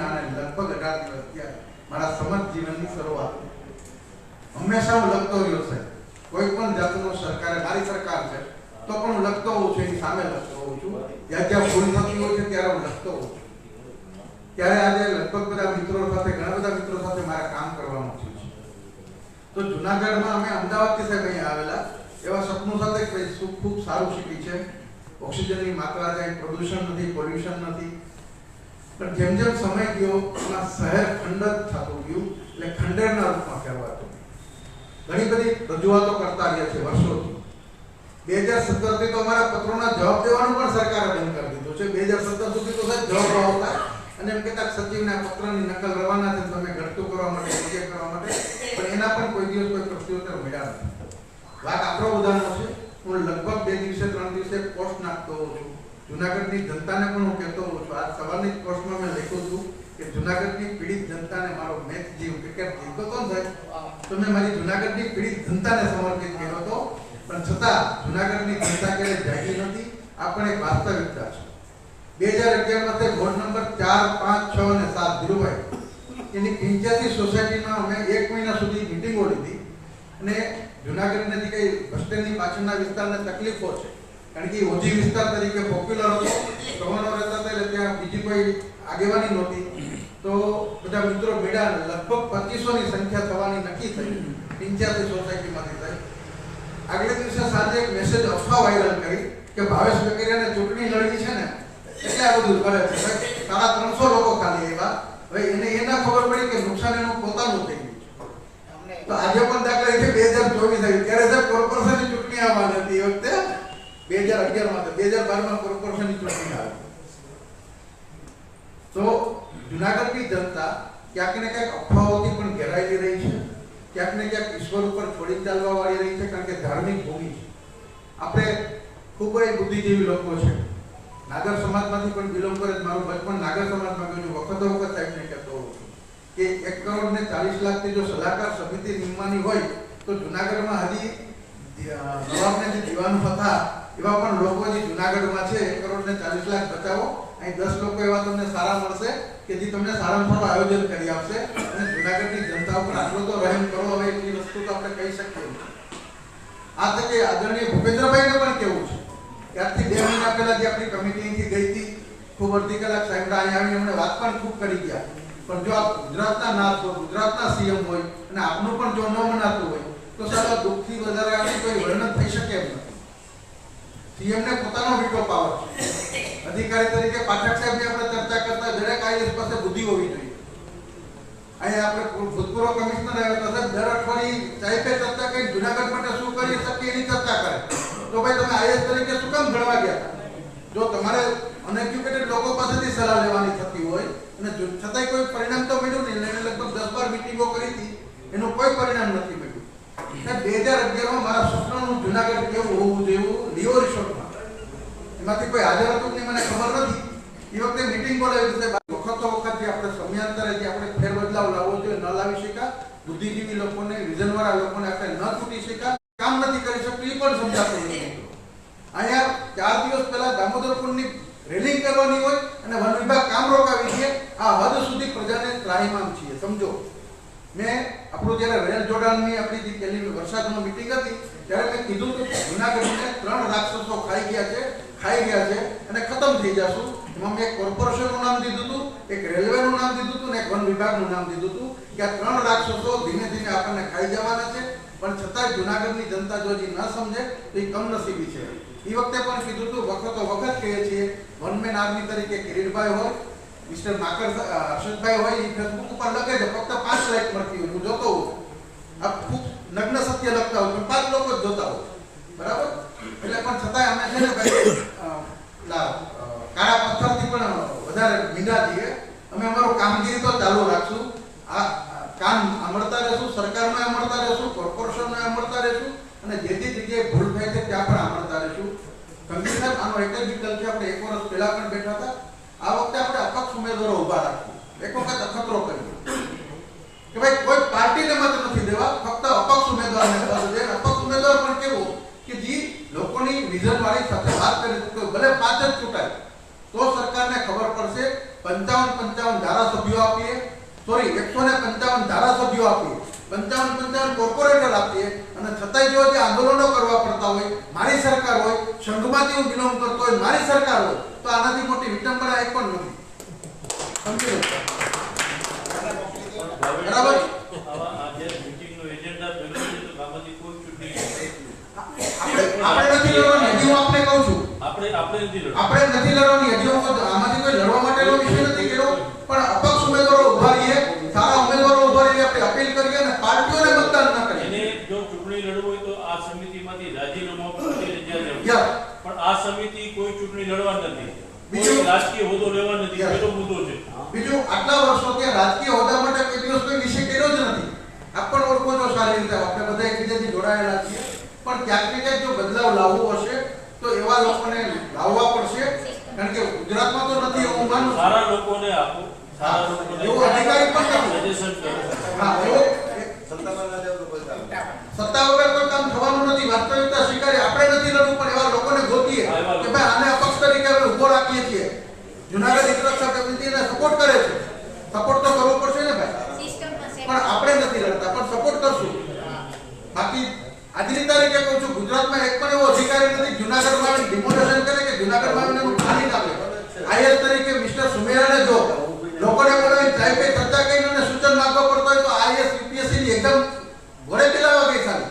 છ અને લગભગ અઢાર દિવસ થયા. મારા સમજ જીવનની શરૂઆત. હંમેશા હું લખતો રહ્યો છે. કોઈ પણ જાતનો સરકારે, મારી સરકાર છે, તો પણ હું લખતો હોઉં છું, એની સામે લખતો હોઉં છું. જ્યાં જ્યાં ભૂલ થતી હોય છે, ત્યારે હું લખતો હોઉં છું. ત્યારે આજે લગભગ બધા મિત્રો સાથે, ઘણા બધા મિત્રો સાથે મારે કામ કરવાનું થયું છે. તો જુનાગઢમાં અમે અમદાવાદથી સાહેબ અહીંયા આવેલા. એવા સપનું સાથે ખૂબ સારું સિટી છે. ઓક્સિજનની માત્રા જાય પ્રદૂષણ નથી, પોલ્યુશન નથી. પણ જેમ જેમ સમય ગયો, એમાં શહેર ખંડત થતું ગયું, એટલે ખંડેરના રૂપમાં કહેવાતું ઘણી બધી રજૂઆતો કરતા રહ્યા છે વર્ષોથી. બે હજાર સત્તરથી તો અમારા પત્રોના જવાબ દેવાનું પણ સરકારે બંધ કરી દીધું છે. બે હજાર સત્તર સુધી તો સાહેબ જવાબ આવતા. અને એમ કહેતા સચિવના પત્રની નકલ રવાના છે, તમે ઘટતું કરવા માટે વિજય કરવા માટે. પણ એના પણ કોઈ દિવસ કોઈ પ્રત્યુત્તર મળ્યા નથી. વાત આપણો ઉદાહરણ છે. હું લગભગ બે દિવસે, ત્રણ દિવસે પોસ્ટ નાખતો છું. જુનાગઢની જનતાને પણ હું કહેતો હોઉં છું. આજ સવારની જ પોસ્ટમાં મેં લખ્યું હતું કે જુનાગઢની પીડિત જનતાને મારો મેચ જીવ ક્રિકેટ જીવતો હતો ને સાહેબ? તો મેં મારી જુનાગઢની પીડિત જનતાને સમર્પિત કર્યો હતો. પણ છતાં જુનાગઢની જનતા ક્યારે જાગી નથી, આ પણ એક વાસ્તવિકતા છે. બે હજાર અગિયારમાં તે વોર્ડ નંબર ચાર, પાંચ, છ અને સાત ધીરુભાઈ. એની પંચ્યાસી સોસાયટીમાં અમે એક મહિના સુધી મિટિંગો લીધી અને જુનાગઢ નજીક બસ સ્ટેન્ડની પાછળના વિસ્તારને તકલીફો છે. કારણ કે ઓજી વિસ્તાર તરીકે પોપ્યુલર હતો. સવાનો રહેતા હતા એટલે ત્યાં બીજી કોઈ આગેવાની નહોતી. તો બધા મિત્રો મેળા લગભગ પચીસો ની સંખ્યા થવાની નક્કી થઈ. પંચ્યાસી સોસાયટીમાંથી થઈ. આગલે દિવસે સાંજે એક મેસેજ અફવા વાયરલ કરી કે ભાવેશ વેકરિયાને ચૂંટણી લડવી છે ને, એટલે આ બધું કરે છે. સાડા ત્રણસો લોકો ખાલી એવા હવે એને એ ખબર પડી કે નુકસાન એનું પોતાનું થઈ ગયું તો આજે પણ દાખલા બે હજાર ચોવીસ આવ્યું ત્યારે સાહેબ કોર્પોરેશનની ચૂંટણી આવવાની હતી એ વખતે. બે હજાર અગિયારમાં બે હજાર બારમાં કોર્પોરેશનની ચૂંટણી આવી. તો જુનાગઢની જનતા ક્યાંક ને ક્યાંક અફવાઓથી પણ ઘેરાયેલી રહી છે. ક્યાંક ને ક્યાંક ઈશ્વર ઉપર છોડી ચાલવા વાળી રહી છે, કારણ કે ધાર્મિક ભૂમિ છે. આપણે ખૂબ જ બુદ્ધિજીવી લોકો છે. નાગર સમાજમાંથી પણ બિલોંગ કરે. મારું બચપન નાગર સમાજમાં ગયું વખતો વખત સાહેબને કહેતો કે એક કરોડ ને ચાલીસ લાખની જો સલાહકાર સમિતિ નિમવાની હોય, તો જુનાગઢમાં હજી નવાબને જે દીવાનું હતા એવા પણ લોકો જે જુનાગઢમાં છે, એક કરોડ ને ચાલીસ લાખ બચાવો. અહીં દસ લોકો એવા તમને સારા મળશે કે જે તમને સારામાં સારું આયોજન કરી આપશે. અને જુનાગઢની જનતા ઉપર આટલો તો રહેમ કરો, હવે એટલી વસ્તુ તો આપણે કહી શકીએ આ તકે આદરણીય ભૂપેન્દ્રભાઈને પણ કેવું છે? ત્યારથી બે મહિના પહેલા જે આપણી કમિટી અહીંથી ગઈ હતી, ખૂબ અડધી કલાક સાહેબ અહીંયા આવીને એમણે વાત પણ ખૂબ કરી ગયા. પણ જો આપ ગુજરાતના નાથ હોય, ગુજરાતના સીએમ હોય, અને આપનું પણ જો ન મનાતું હોય, તો સાહેબ દુઃખથી વધારે કોઈ વર્ણન થઈ શકે એમ નથી. સીએમ ને પોતાનો વીટો પાવર છે અધિકારી તરીકે પાઠક સાહેબની આપણે ચર્ચા કરતા દરેક આઈએસ પાસે બુદ્ધિ હોવી જોઈએ. અહીંયા આપણે ભૂતપૂર્વ કમિશનર આવ્યો તો દર અઠવાડિયે સાહેબે ચર્ચા કરી, જુનાગઢ માટે શું કરી શકીએ એની ચર્ચા કરે. તો ભાઈ, તમે આઈએસ તરીકે શું કામ ઘડવા ગયા જો તમારે અનએજ્યુકેટેડ લોકો પાસેથી સલાહ લેવાની થતી હોય, અને છતાંય કોઈ પરિણામ તો મળ્યું નહીં લગભગ દસ બાર મિટિંગો કરી હતી, એનું કોઈ પરિણામ નથી મળ્યું. બે હજાર અગિયારમાં મારા સ્વપ્નનું જુનાગઢ કેવું હોવું જેવું લિયો રિસોર્ટમાં. એમાંથી કોઈ હાજર હતું કે મને ખબર નથી. એ વખતે મીટિંગ બોલાવી હતી વખતો વખત જે આપણે સમયાંતરે જે આપણે ફેરબદલાવ લાવવો જોઈએ ન લાવી શક્યા. બુદ્ધિજીવી લોકોને, વિઝનવાળા લોકોને આપણે ન તૂટી શક્યા. કામ નથી કરી શકતું, એ પણ સમજાતું નથી. અહીંયા ચાર દિવસ પહેલા દામોદર કુંડની રેલિંગ કરવાની હોય અને વન વિભાગ કામ રોકાવી છે આ હદ સુધી પ્રજાને ત્રાહિમામ છીએ, સમજો. મેં આપણું જ્યારે રેલ જોડાણની આપણી જે પહેલી વરસાદની મીટિંગ હતી, ત્યારે મેં કીધું કે જુનાગઢને ત્રણ રાક્ષસો ખાઈ ગયા છે, ખાઈ ગયા છે અને ખતમ થઈ જશું. એમાં મેં એક કોર્પોરેશનનું નામ દીધું હતું, એક રેલવેનું નામ દીધું હતું અને એક વન વિભાગનું નામ દીધું હતું કે આ ત્રણ રાક્ષસો ધીમે ધીમે આપણને ખાઈ જવાના છે. પણ છતાંય જુનાગઢની જનતા જો હજી ન સમજે, તો એ કમનસીબી છે. એ વખતે પણ કીધું હતું, વખતો વખત કહીએ છીએ, વનમેન આર્મી તરીકે કિરીટભાઈ હોય મિસ્ટર માકર હર્ષદભાઈ હોય એ ફેસબુક ઉપર લખે છે. ફક્ત પાંચ લાઈક મળતી હોય. હું જોતો હોઉં આ ખૂબ નગ્ન સત્ય લખતા હોય પણ પાંચ લોકો જ જોતા હોય બરાબર? એટલે પણ છતાંય અમે છે ને ભાઈ કાળા પથ્થરથી પણ વધારે મીંડા છીએ. અમે અમારું કામગીરી તો ચાલુ રાખશું. આ કામ અમળતા રહેશું સરકારમાં અમળતા રહેશું કોર્પોરેશનમાં અમળતા રહેશું અને જે જે જગ્યાએ ભૂલ થાય છે ત્યાં પણ અમળતા રહેશું. કમિશનર આનો એક જ વિકલ્પ છે. આપણે એક વર્ષ પહેલા પણ બેઠા હતા. આ વખતે આપણે અપક્ષ ઉમેદવારો ઊભા રાખવું એક વખત અખતરો કરીએ. કે ભાઈ, કોઈ પાર્ટીને મત નથી દેવા, ફક્ત અપક્ષ ઉમેદવારને મત દે અપક્ષ ઉમેદવાર પણ કેવો કે જે, લોકોની વિઝન વાળી સાથે વાત કરી ભલે પાંચ જ ચૂંટાય, તો સરકારને ખબર પડશે. પંચાવન પંચાવન ધારાસભ્યો આપીએ. સોરી, એકસો ને પંચાવન ધારાસભ્યો આપીએ. પંચાવન પંચાવન કોર્પોરેટર આપીએ અને છતાંય જો જે આંદોલનો કરવા પડતા હોય, મારી સરકાર હોય, સંઘમાંથી હું બિલોંગ કરતો હોય, મારી સરકાર હોય, તો આનાથી મોટી વિટંબના એક પણ નથી. સમજી બરાબર? આપણે આપણે નથી લડવાની, હજી હું કહું છું. આપણે આપણે નથી લડવું. આપણે નથી લડવાની હું આમાંથી કોઈ લડવા માટેનો નથી કર્યો. પણ અપક્ષ ઉમેદવારો ઊભા રહીએ ઉમેદવારો ઊભા રહીએ, આપણે અપીલ કરીએ અને પાર્ટીઓને મતદાન ન કરીએ એને જો ચૂંટણી લડવું હોય તો આ સમિતિમાંથી રાજીનામું આપવું છે ને જ્યાં જવું. યા. પણ આ સમિતિ કોઈ ચૂંટણી લડવા નથી. બીજું- રાજકીય હોદ્દો લેવા નથી. પેલો મુદ્દો છે. બીજું આટલા વર્ષો આ રાજકીય હોદ્દા માટે કોઈ દિવસ કોઈ વિષય કર્યો જ નથી. આપ પણ ઓળખો છો સારી રીતે. આપણે બધા એકબીજાથી જોડાયેલા છીએ. પણ ક્યાંક ને ક્યાંક જો બદલાવ લાવવો હશે તો એવા લોકોને લાવવા પડશે. કારણ કે ગુજરાતમાં તો નથી એવું માનું સારા લોકોને આપો. સારા લોકોને એવો અધિકારી પણ સજેશન કરો. હા એવો સત્તામાં લેવું તો કોઈ કામ નહીં. સત્તા વગર કોઈ કામ થવાનું નથી વાસ્તવિકતા સ્વીકારી આપણે નથી લડવું પણ એવા લોકોને ગોતીએ હા, એવા લોકો. કે ભાઈ આને અપક્ષ તરીકે આપણે ઊભો રાખીએ છીએ જુનાગઢ હિતરક્ષા સમિતિ એને સપોર્ટ કરે છે. સપોર્ટ તો કરવો પડશે ને ભાઈ? પણ આપણે નથી લડતા પણ સપોર્ટ કરશું. બાકી આજની તારીખે કહું છું ગુજરાતમાં એક પણ એવો અધિકારી નથી જુનાગઢમાં ડિમોનેશન કરે કે જુનાગઢમાં માં એનું ખાલી આપે આઈએસ તરીકે મિસ્ટર સુમેરાને જો લોકોને બોલાવીને ચાય પે ચર્ચા કરીને સૂચન માંગવા પડતો હોય તો આઈએસ યુપીએસસી ની એક્ઝામ ઘોડે પેલાવા ગઈ ખાલી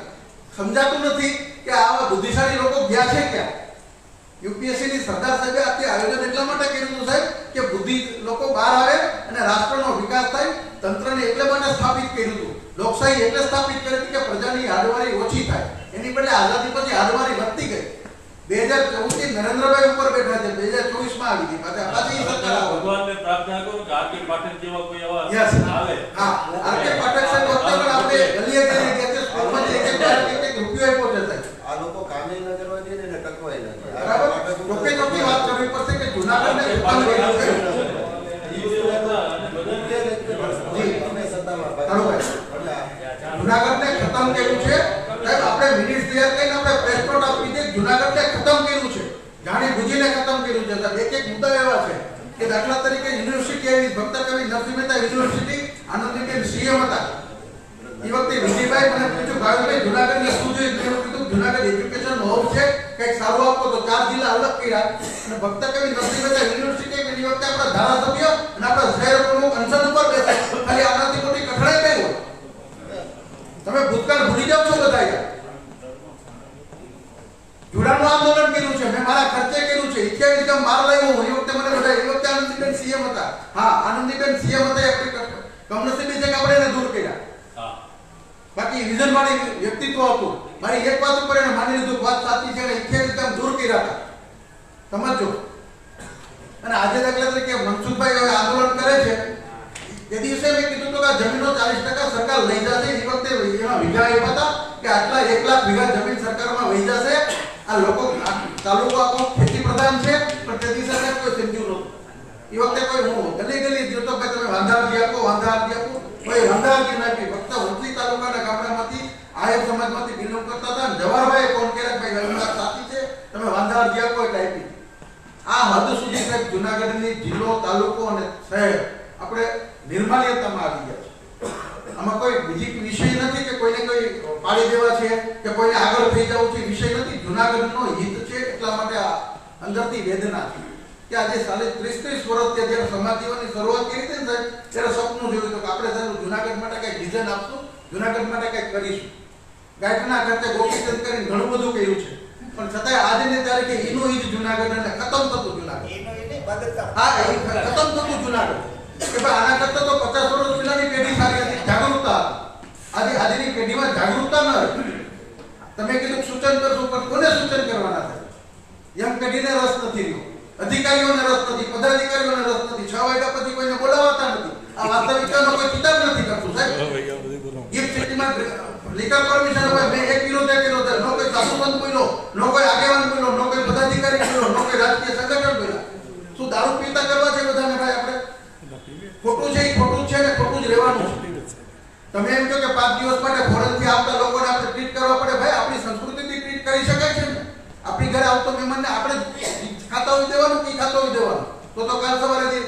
સમજાતું નથી કે આવા બુદ્ધિશાળી લોકો ગયા છે ક્યાં? યુપીએસસી ની સરદાર સાહેબે આ આયોજન એટલા માટે કર્યું સાહેબ કે બુદ્ધિ લોકો બહાર આવે અને રાષ્ટ્રનો વિકાસ થાય, તંત્રને એટલે માટે સ્થાપિત કર્યું હતું. લોકશાહી એટલે સ્થાપિત કરી હતી કે પ્રજાની હાડવારી ઓછી થાય. એની બદલે આઝાદી પછી હાડવારી વધતી ગઈ. બે હજાર ચૌદથી નરેન્દ્રભાઈ ઉપર બેઠા છે બે હજાર ચોવીસમાં આવી ગઈ પાછા પાછી ઈ સરકાર આવે. ભગવાનને પ્રાર્થના કરો કે આરકે પાઠક જેવા કોઈ એવા Yes. આવે હા આરકે પાઠક સાહેબ વખતે પણ આપણે ગલીએ ગલીએ ગયા છે સ્કૂલમાંથી એક એક વાર એક એક રૂપિયો આપ્યો છે સાહેબ આ લોકો કામે ન કરવા દે ને એને ટકવાય ન દે. આ બરાબર બાબત ઉપર ચોખ્ખી ચોખ્ખી વાત કરવી પડશે કે જુનાગઢને ખતમ કર્યું છે એ હતા અને બધાને જી. અમે સત્તામાં ભાગ- તારુભાઈ. એટલે આ જુનાગઢને ખતમ કર્યું છે સાહેબ આપણે મિનિટ તૈયાર કરીને આપણે પ્રેસ નોટ આપી છે જુનાગઢને ખતમ કર્યું છે જાણી બુજીને ખતમ કર્યું છે સાહેબ એક એક મુદ્દા એવા છે દાખલા તરીકે યુનિવર્સિટી આવી ભક્ત કવિ નરસિંહ મહેતા યુનિવર્સિટી આનંદીબેન સીએમ હતા. એ વખતે વિજયભાઈ મને પૂછ્યું ભાવિભાઈ જુનાગઢને શું જોઈએ મેં કીધું, જુનાગઢ એજ્યુકેશન હોબ છે, કંઈક સારું આપો તો ચાર જિલ્લા અલગ કર્યા. અને ભક્ત કવિ નરસિંહ મહેતા યુનિવર્સિટી એની વખતે આપણા ધારાસભ્ય અને આપણા શહેર પ્રમુખ અંશન ઉપર બેઠા ખાલી આનાથી મોટી કઠણાઈ કઈ તમે ભૂતકાળ ભૂલી જાવ છો બધા જોડાણનું આંદોલન કર્યું છે મેં મારા ખર્ચે કર્યું છે ઇઠ્યાવીસ ગામ માર લાવ્યો એ વખતે મને બધા એ વખતે આનંદીબેન સીએમ હતા. હા આનંદીબેન સીએમ હતા એ આપણે કમનસીબી છે કે આપણે એને દૂર કર્યા. હા. બાકી વિઝન વાળી વ્યક્તિત્વ હતું. મારી એક વાત ઉપર એને માની લીધું વાત સાચી છે ઇઠ્યાવીસ ગામ દૂર કર્યા હતા. સમજો. અને આજે દાખલા તરીકે મનસુખભાઈ હવે આંદોલન કરે છે. એ દિવસે મેં કીધું તો કે જમીનનો ચાલીસ ટકા સરકાર લઈ જશે. એ વખતે એમાં વીઘા આપ્યા હતા કે આટલા એક લાખ વીઘા જમીન સરકારમાં વહી જશે. આ લોકો તાલુકો આખો ખેતી પ્રધાન છે, પણ તે દિવસે કોઈ સમજ્યું નહોતું એ વખતે કોઈ હું ગલી ગલી જોતો કે તમે વાંધા અરજી આપો વાંધા અરજી આપો. કોઈ વાંધા અરજી ના ફક્ત વંથલી તાલુકાના ગામડામાંથી આયર સમાજમાંથી બિલોંગ કરતા હતા. જવાહરભાઈ કર્યા કે ભાઈ હવે સાથી છે, તમે વાંધા અરજી આપો એટલે આપી. આ હદ સુધી સાહેબ જુનાગઢની જિલ્લો, તાલુકો અને શહેર આપણે નિર્માલ્યતામાં આવી ગયા છે આમાં કોઈ બીજી વિષય નથી કે કોઈને કોઈ પાડી દેવા છે કે કોઈને આગળ થઈ જવું છે વિષય નથી. જુનાગઢનો હિત છે એટલા માટે આ અંદરથી વેદના છે. કે આજે સાલે ત્રીસ ત્રીસ વર્ષથી જ્યારે સમાધિઓની શરૂઆત કરી હતી ને સાહેબ ત્યારે સપનું જોયું હતું કે આપણે સાહેબ જુનાગઢ માટે કંઈક ડિઝાઇન આપશું જુનાગઢ માટે કંઈક કરીશું. ગાયકના કરતે ગોપીચંદ કરીને ઘણું બધું કહ્યું છે. પણ છતાંય આજની તારીખે એનું ઈજ જુનાગઢ અને ખતમ થતું જુનાગઢ. હા ખતમ થતું જુનાગઢ. કે ભાઈ આના કરતા તો પચાસ વર્ષ પહેલાની પેઢી સારી. આજે આજની પેઢીમાં જાગૃતતા ન હતી તમે કીધું સૂચન કરશો પણ કોને સૂચન કરવાના છે? યંગ પેઢીને રસ નથી અધિકારીઓને રસ નથી પદાધિકારીઓને રસ નથી. છ વાગ્યા પછી કોઈને બોલાવતા નથી. આ વાસ્તવિકતાનો કોઈ કિતાબ નથી કરતું સાહેબ. ગિફ્ટ સિટીમાં લીગલ પરમિશન હોય મેં એક વિરોધ એક વિરોધ નો કોઈ સાસુબંધ બોલ્યો નો કોઈ આગેવાન બોલ્યો નો કોઈ પદાધિકારી બન્યો ન કોઈ રાજકીય સંગઠન બન્યા શું દારૂ પીતા કરવા છે બધાને ભાઈ આપણે? ખોટું છે એ ખોટું છે ને ખોટું જ રહેવાનું છે. તમે એમ કહો કે પાંચ દિવસ માટે ફોરેનથી આવતા લોકોને આપણે ટ્રીટ કરવા પડે, ભાઈ, આપણી સંસ્કૃતિથી ટ્રીટ કરી શકાય છે ને? આપણી ઘરે આવતો મહેમાનને આપણે ખાતા હોય દેવાનું કે ખાતા હોય દેવાનું? તો તો કાલ સવારે જે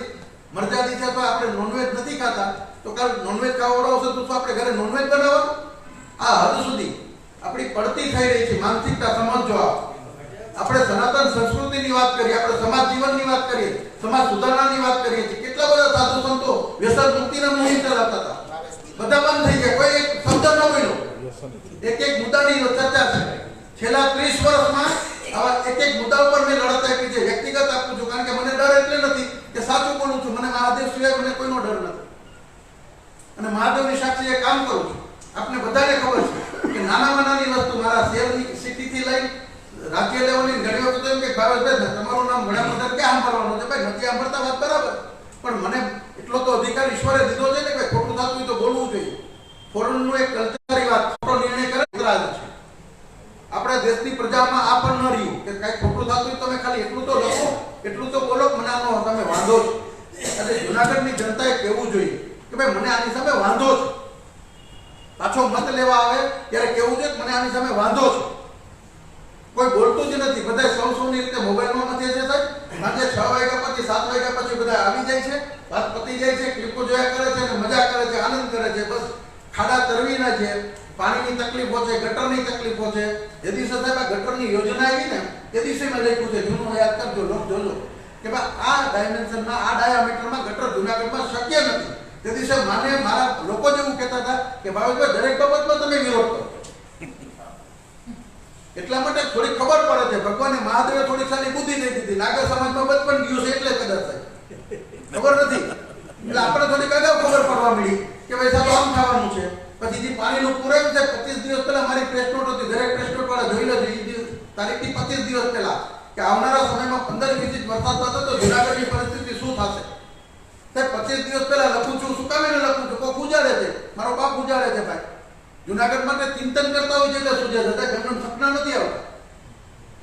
મરજાદી છે તો આપણે નોનવેજ નથી ખાતા. તો કાલ નોનવેજ ખાવાવાળો હશે તો આપણે ઘરે નોનવેજ બનાવવાનું? આ હદ સુધી આપણી પડતી થઈ રહી છે માનસિકતા, સમજો આપ આપણે સનાતન સંસ્કૃતિની વાત કરીએ, આપણે સમાજ જીવનની વાત કરીએ, સમાજ સુધારણાની વાત કરીએ છીએ. કેટલા બધા સાધુ સંતો વ્યસન મુક્તિના મુહિમ ચલાવતા હતા. બધા બંધ થઈ ગયા. કોઈ એક શબ્દ ન બોલ્યો. એક એક મુદ્દાની ચર્ચા છે. છેલ્લા 30 વર્ષમાં આવા એક એક મુદ્દા ઉપર મેં લડત આપી છે. વ્યક્તિગત આપું છું કારણ કે મને ડર એટલે નથી કે સાચું બોલું છું. મને મહાદેવ સિવાય મને કોઈનો ડર નથી. અને મહાદેવની સાક્ષીએ કામ કરું છું. આપને બધાને ખબર છે કે નાનામાં નાની વસ્તુ મારા શહેરની સિટીથી લઈ રાજ્ય લેવલની ઘણી વખત એમ કે ભાવેશભાઈ તમારું નામ વડાપ્રધાન ક્યાં સાંભળવાનું છે? ભાઈ નથી સાંભળતા વાત બરાબર. પણ મને એટલો તો અધિકાર ઈશ્વરે દીધો છે ને થતું હોય તો બોલવું જોઈએ. ફોરનનું એક કલ્ચરની વાત, ખોટો નિર્ણય કરે ઇતરાજ છે. આપણા દેશની પ્રજામાં આ પણ ન રહ્યું કે કાંઈ ખોટું થતું હોય તમે ખાલી એટલું તો લખો, એટલું તો બોલો મને આનો તમે વાંધો છો એટલે જુનાગઢની જનતાએ કહેવું જોઈએ કે ભાઈ, મને આની સામે વાંધો છે પાછો મત લેવા આવે ત્યારે કેવું છે મને આની સામે વાંધો છે કોઈ બોલતું જ નથી. બધા સૌ સૌની રીતે મોબાઈલમાં મથે છે સાહેબ. સાંજે છ વાગ્યા પછી, સાત વાગ્યા પછી બધા આવી જાય છે. વાત પતી જાય છે ક્લિપો જોયા કરે છે અને મજા કરે છે, આનંદ કરે છે. બસ ખાડા તરવીના છે. પાણીની તકલીફો છે, ગટરની તકલીફો છે. જે દિવસે સાહેબ આ ગટરની યોજના આવી ને તે દિવસે મેં લખ્યું છે. જૂનું યાદ કરજો, લોક જોજો. કે ભાઈ, આ ડાયમેન્શનના આ ડાયામીટરમાં ગટર જુનાગઢમાં શક્ય નથી. તે દિવસે માને, મારા લોકો જ એવું કહેતા હતા કે ભાવેશભાઈ દરેક બાબતમાં તમે વિરોધ કરો. એટલા માટે થોડી ખબર પડે છે. ભગવાને મહાદેવે થોડી સારી બુદ્ધિ નહીં દીધી. નાગર સમાજમાં બચપન ગયું છે એટલે કદાચ ખબર નથી. એટલે આપણે થોડીક અગાઉ ખબર પડવા મળી કે ભાઈ સાહેબ, આમ થવાનું છે. પછી જે પાણીનું પૂરેમ છે, પચીસ દિવસ પહેલા મારી પ્રેસ નોટ હતી. દરેક પ્રેસ નોટ વાળા જોઈ લેજો તારીખથી પચીસ દિવસ પહેલા કે આવનારા સમયમાં પંદર વીસ ઇંચ વરસાદ થતો તો જુનાગઢની પરિસ્થિતિ શું થશે? સાહેબ, પચીસ દિવસ પહેલા લખું છું, શું કામ લખું છું? કોક ઉજાડે છે. મારો બાપ ઉજાડે છે, ભાઈ. જુનાગઢ તે ચિંતન કરતા હોય છે કે સુજે છે? ઘરનું સપના નથી આવતા.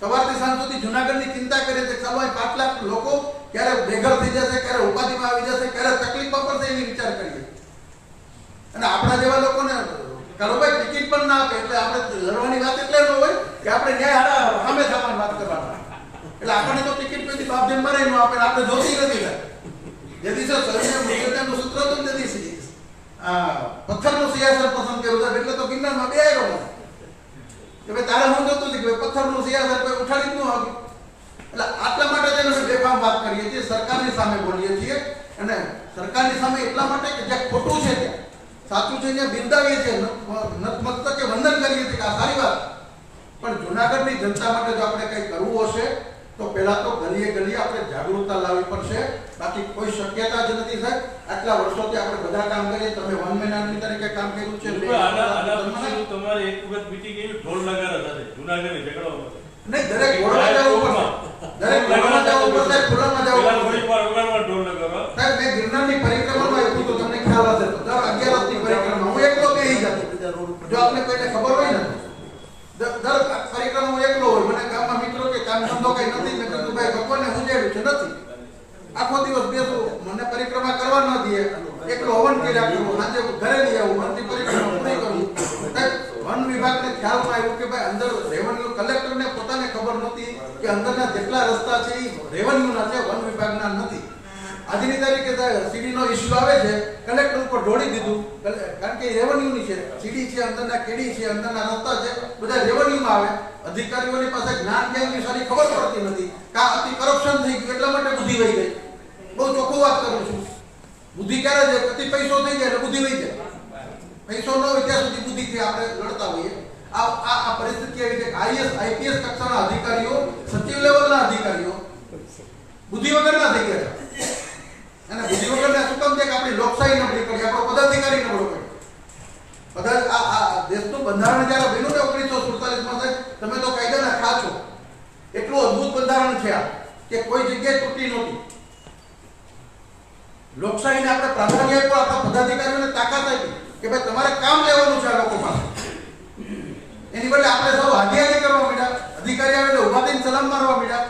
સવારથી સાંજ સુધી જુનાગઢની ચિંતા કરે છે. ચાલો પાંચ લાખ લોકો ક્યારે બેઘર થઈ જશે, ક્યારે ઉપાધિમાં આવી જશે, ક્યારે તકલીફમાં પડશે એની વિચાર કરીએ. અને આપણા જેવા લોકોને કરો ભાઈ, ટિકિટ પણ ના આપે. એટલે આપણે લડવાની વાત એટલે ન હોય કે આપણે ન્યાય સામે થવાની વાત કરવાના. એટલે આપણને તો ટિકિટ પછી બાપ જેમ મરે ન આપે. આપણે જોતી નથી. જે દિવસે શરીરને મૃત્યુ સૂત્ર હતું તે દિવસે. પથ્થરનું સિંહાસન પસંદ કર્યું છે એટલે તો ગિરનારમાં બે આવ્યો કે ભાઈ તારે હું જોતું હતું કે પથ્થરનું સિંહાસન કોઈ ઉઠાડી જ ન હતું એટલે આટલા માટે તેને બેફામ વાત કરીએ છીએ, સરકારની સામે બોલીએ છીએ. અને સરકારની સામે એટલા માટે કે જ્યાં ખોટું છે ત્યાં. સાચું છે ત્યાં બિરદાવીએ છીએ નતમસ્તકે વંદન કરીએ છીએ કે આ સારી વાત. પણ જુનાગઢની જનતા માટે જો આપણે કંઈ કરવું હશે તો પહેલા તો ગલીએ ગલીએ આપણે જાગૃતતા લાવવી પડશે. બાકી કોઈ શક્યતા જ નથી સાહેબ. આટલા વર્ષોથી આપણે બધા કામ કરીએ તમે વન મેન આર્મી તરીકે કામ કર્યું છે તમારે એક વખત મીટિંગ એવી ઢોલ નગારા સાથે જૂનાગઢ ઝઘડાઓમાં નહીં દરેક જવું પડશે દરેક જવું પડશે ખુલ્લામાં જવું પેલા પડશે થોડીક વાર વગાડવા ઢોલ નગારા સાહેબ મેં ગિરનારની પરિક્રમામાં આવ્યું તો તમને ખ્યાલ હશે તો દર અગિયારસની પરિક્રમા હું એકલો બેસી જતો બીજા રોડ ઉપર જો આપને કોઈને ખબર હોય ને દર દર પરિક્રમા હું એકલો હોય મને ગામમાં મિત્રો કે કામ ધંધો કઈ નથી મેં કીધું ભાઈ ભગવાનને હુંજાડ્યું છે નથી આખો દિવસ બેસું મને પરિક્રમા કરવા ન દે એકલો હવન કર્યા કરું સાંજે ઘરે નહીં આવું વનની પરિક્રમા પૂરી કરું સાહેબ, વન વિભાગને ખ્યાલમાં આવ્યું કે ભાઈ અંદર રેવન્યુ કલેક્ટરને પોતાને ખબર નહોતી કે અંદરના જેટલા રસ્તા છે એ રેવન્યુના છે, વન વિભાગના નથી. આજની તારીખે સીડીનો ઇસ્યુ આવે છે, કલેક્ટર ઉપર ઢોળી દીધું. કારણ કે રેવન્યુની છે. સીડી છે, અંદરના કેડી છે, અંદરના રસ્તા છે, બધા રેવન્યુમાં આવે. અધિકારીઓની પાસે જ્ઞાન જ્ઞાન સારી ખબર પડતી નથી કા અતિ કરપ્શન થઈ ગયું, એટલા માટે બુદ્ધિ વહી ગઈ. બહુ ચોખ્ખું વાત કરું છું. બુદ્ધિ ક્યારે છે? અતિ પૈસો થઈ જાય એટલે બુદ્ધિ વહી જાય. પૈસો ન હોય ત્યાં સુધી બુદ્ધિથી આપણે લડતા હોઈએ. આ આ પરિસ્થિતિ આવી છે આઈએસ આઈપીએસ કક્ષાના અધિકારીઓ, સચિવ લેવલના અધિકારીઓ, બુદ્ધિ વગરના થઈ ગયા અને બુદ્ધિ વગરના શું કામ છે કે આપણી લોકશાહી નબળી પડી, આપણો પદાધિકારી નબળો પડી. બધા આ આ દેશનું બંધારણ જ્યારે બન્યું ને ઓગણીસો સુડતાલીસમાં સાહેબ, તમે તો કાયદાના ખા છો. એટલું અદ્ભુત બંધારણ છે આ, કે કોઈ જગ્યાએ તૂટી નહોતી. લોકશાહીને આપણે પ્રાધાન્ય આપ્યું, આપણા પદાધિકારીઓને તાકાત આપી કે ભાઈ તમારે કામ લેવાનું છે આ લોકો પાસે. એની બદલે આપણે સૌ હાજી કરવા માંડ્યા. અધિકારી આવે એટલે ઊભા થઈને સલામ મારવા માંડ્યા.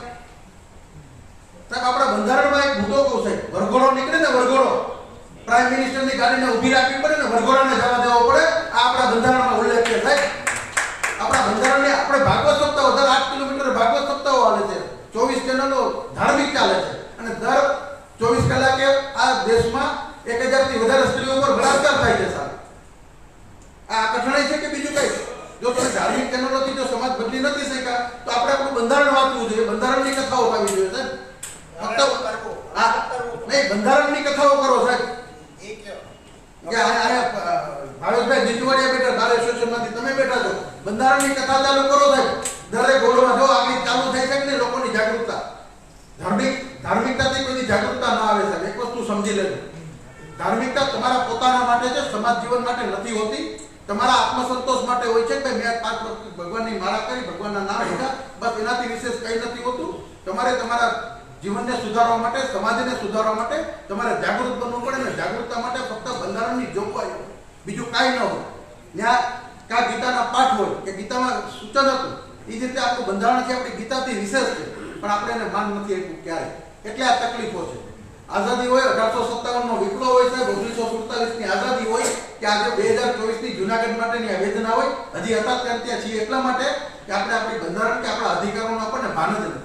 સાહેબ, આપણા બંધારણમાં એક મુદ્દો કહું સાહેબ. વરઘોડો નીકળે ને વરઘોડો. પ્રાઇમ મિનિસ્ટરની ગાડીને ઊભી રાખવી પડે ને વરઘોડાને જવા દેવો પડે. આ આપણા બંધારણમાં ઉલ્લેખ છે સાહેબ. આપણા બંધારણને આપણે ભાગવત સપ્તાહ, દર આઠ કિલોમીટર ભાગવત સપ્તાહો હાલે છે. ચોવીસ ચેનલો ધાર્મિક ચાલે છે. અને દર ચોવીસ કલાકે આ દેશમાં એક હજારથી વધારે સ્ત્રીઓ પર બળાત્કાર થાય છે સાહેબ. આ કઠણાઈ છે કે બીજું કઈ? જો તમે ધાર્મિક ચેનલોથી જો સમાજ બદલી નથી શક્યા તો આપણે આપણું બંધારણ વાંચવું જોઈએ. બંધારણની કથાઓ કાવી જોઈએ સાહેબ. ફક્ત આ નહીં બંધારણની કથાઓ કરો સાહેબ. કે ભાવેશભાઈ જીતવાડિયા બેઠા ધારે એસોસિએશનમાંથી તમે બેઠા છો. બંધારણની કથા ચાલુ કરો સાહેબ. દરેક ગોળમાં જો આગળ ચાલુ થઈ શકે ને લોકોની જાગૃતતા. ધાર્મિક ધાર્મિકતાથી કોઈની જાગૃતતા ના આવે સાહેબ. એક વસ્તુ સમજી લેજો. ધાર્મિકતા તમારા પોતાના માટે છે સમાજ જીવન માટે નથી હોતી. તમારા આત્મસંતોષ માટે હોય છે કે મેં પાંચ વખત ભગવાનની માળા કરી, ભગવાનના નામ લીધા, બસ એનાથી વિશેષ કંઈ નથી હોતું. તમારે તમારા જીવનને સુધારવા માટે, સમાજને સુધારવા માટે તમારે જાગૃત બનવું પડે ને જાગૃતતા માટે ફક્ત બંધારણની જોગવાઈ બીજું કાંઈ ન હોય. ત્યાં કા ગીતાના પાઠ હોય, કે ગીતામાં સૂચન હતું, એ જ રીતે આપણું બંધારણ છે આપણી ગીતાથી વિશેષ છે. પણ આપણે એને માન નથી આપ્યું ક્યારે એટલે આ તકલીફો છે. આઝાદી હોય અઢારસો સત્તાવન નો વિપ્લવ હોય સાહેબ, ઓગણીસો સુડતાલીસની આઝાદી હોય કે આજે બે હજાર ચોવીસની જુનાગઢ માટેની આ વેદના હોય હજી હતા ત્યાં ત્યાં છીએ એટલા માટે કે આપણે આપણી બંધારણ કે આપણા અધિકારોનો આપણને ભાન જ નથી.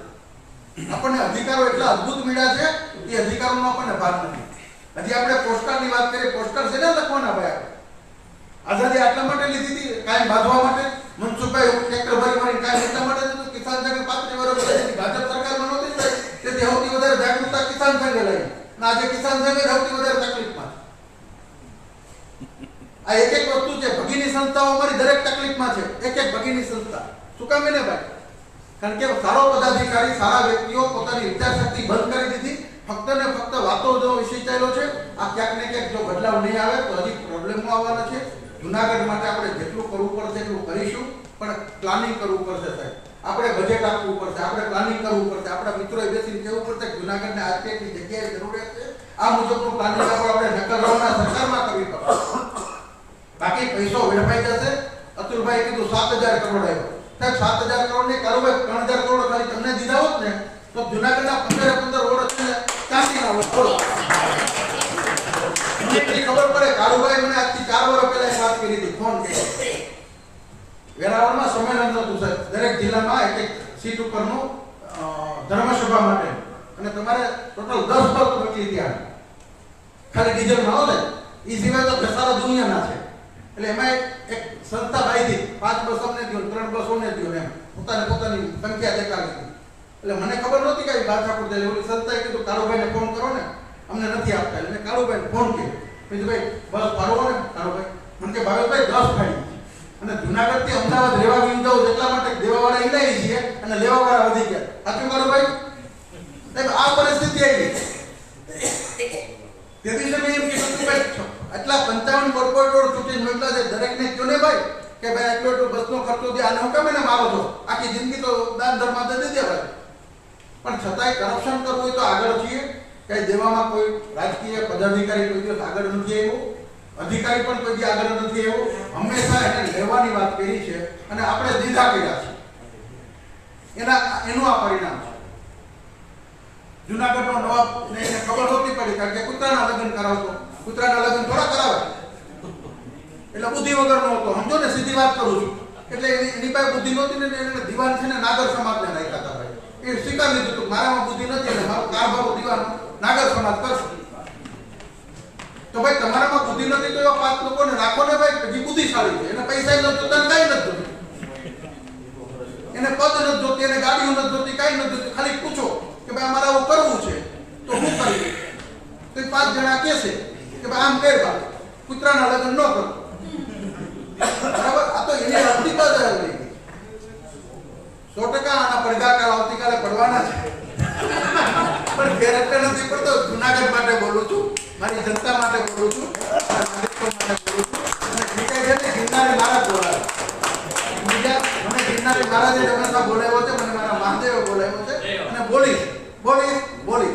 આપણને અધિકારો એટલા અદ્ભુત મળ્યા છે એ અધિકારોનો આપણને ભાન નથી. હજી આપણે પોસ્ટકાર્ડની વાત કરીએ પોસ્ટકાર્ડ છે ને લખવાના ભાઈ આપણે? આઝાદી આટલા માટે લીધી હતી કાયમ બાંધવા માટે? મનસુખભાઈ ટ્રેક્ટર ભરી ભરી કાયમ એટલા માટે હતું કે કિસાન સંઘ પાંત્રીસ વર્ષ પહેલાથી ભાજપ સરકારમાં નહોતી ને ભાઈ, તેથી સૌથી વધારે જાગૃતતા કિસાન સંઘે લઈ અને આજે કિસાન સંઘ જ સૌથી વધારે તકલીફમાં છે. આ એક એક વસ્તુ છે ભગીની સંસ્થાઓ અમારી દરેક તકલીફમાં છે. એક એક ભગીની સંસ્થા. શું કામ એને ભાઈ? કારણ કે સારો પદાધિકારી, સારા વ્યક્તિઓ પોતાની વિચારશક્તિ બંધ કરી દીધી. ફક્ત ને ફક્ત વાતો જો વિષય ચાલ્યો છે, આ ક્યાંક ને ક્યાંક જો બદલાવ નહીં આવે, તો હજી પ્રોબ્લેમો આવવાના છે. જુનાગઢ માટે આપણે જેટલું કરવું પડશે એટલું કરીશું, પણ પ્લાનિંગ કરવું પડશે સાહેબ. આપણે બજેટ આપવું પડશે, આપણે પ્લાનિંગ કરવું પડશે. આપણા મિત્રોએ બેસીને કહેવું પડશે જુનાગઢને આ કેટલી જગ્યાએ જરૂરિયાત છે. આ મુજબનું પ્લાનિંગ આપણે નકલ રવાના સરકારમાં કરવી પડશે બાકી પૈસો વેડફાઈ જશે અતુલભાઈ કીધું સાત હજાર કરોડ આવ્યો સાહેબ સાત કરોડ ને કારોબાર ત્રણ હજાર કરોડ ખાલી તમને દીધા હોત ને, તો જુનાગઢના પંદરે પંદર રોડ છે ને ના હોત બોલો મને ખબર પડે, કારુભાઈ મને આજથી ચાર વર્ષ પહેલા વાત કરી હતી, ફોન કર્યો. વેરાવળમાં સંમેલન હતું સાહેબ. દરેક જિલ્લામાં એક એક સીટ ઉપરનું ધર્મસભા માટે. અને તમારે ટોટલ દસ પગ બચી ત્યાં. ખાલી ડીઝલમાં, હો સાહેબ. એ સિવાય તો ઘસારો દુનિયાના છે. એટલે એમાં એક સંસ્થા બાંધી પાંચ બસ અમને દો ત્રણ બસ ને દો એમ. પોતાને પોતાની સંખ્યા દેખાડી એટલે મને ખબર નહોતી કે બાદશાહપુર જાય ઓલી સંસ્થાએ કીધું, કાળુભાઈને ફોન કરો ને. અમને નથી આપતા. એટલે કાળુભાઈને ફોન કર્યો. કીધું, ભાઈ, બસ ફરવો ને, કાળુભાઈ. મને કે, ભાવેશભાઈ, દસ ફાડી અને જુનાગઢથી અમદાવાદ રેવા ગયું જવું એટલા માટે દેવાવાળા ઈલાઈ છીએ અને લેવાવાળા વધી ગયા. સાચું કરો ભાઈ? આ પરિસ્થિતિ આવી તેથી જ મેં એમ કીધું, ભાઈ આટલા પંચાવન કોર્પોરેટ રોડ ચૂંટીને મોકલા છે. દરેકને કહો ને ભાઈ કે ભાઈ આટલો એટલો બસનો ખર્ચો દે આને હું કેમ એને મારો છો? આખી જિંદગી તો દાન ધર્મ દે ભાઈ. પણ છતાંય કરપ્શન કરવું હોય તો આગળ છીએ. કઈ દેવામાં કોઈ રાજકીય પદાધિકારી કોઈ દિવસ આગળ નથી આવ્યો. અધિકારી પણ કોઈ આગળ નથી આવ્યો. હંમેશા એને લેવાની વાત કરી છે અને આપણે દીધા કર્યા છે. એના, એનું આ પરિણામ છે. જુનાગઢનો નવાબ ને ખબર નહોતી પડી, કારણ કે કુતરાના લગ્ન કરાવતો. કૂતરાના લગ્ન થોડા કરાવે. એટલે બુદ્ધિ વગરનો હતો. સમજો ને, સીધી વાત કરું છું. એટલે એની પાસે બુદ્ધિ નહોતી ને એને દિવાન છે ને નાગર સમાજને રાખ્યા હતા ભાઈ. એ સ્વીકાર લીધું હતું મારામાં બુદ્ધિ નથી, એટલે મારો કારભારો દિવાન નાગર સમાજ કરશે. તો ભાઈ તમારામાં બુદ્ધિ નથી તો એવા પાંચ લોકોને રાખો ને ભાઈ જે બુદ્ધિશાળી છે. એને પૈસા નથી જોતા ને કાંઈ નથી એને પદ નથી જોતી, એને ગાડીઓ નથી જોતી, કાંઈ નથી જોતી. ખાલી પૂછો કે ભાઈ, અમારે આવું કરવું છે? તો હું કરી તો પાંચ જણા છે કે ભાઈ આમ કર બા કૂતરાના લગ્ન ન કરો. બરાબર? આ તો એની અસ્તિત્વ જ રહી સો ટકા આના પડઘા આવતીકાલે પડવાના છે. પણ ઘેર એટલે નથી પડતો. જુનાગઢ માટે બોલું છું, મારી જનતા માટે બોલું છું, મારા માટે મહારાજ બોલાવે. બીજા, મને ગિરનારી મહારાજે હંમેશા બોલાવ્યો છે, મને મારા મહાદેવે બોલાવ્યો છે. અને બોલીશ બોલીશ.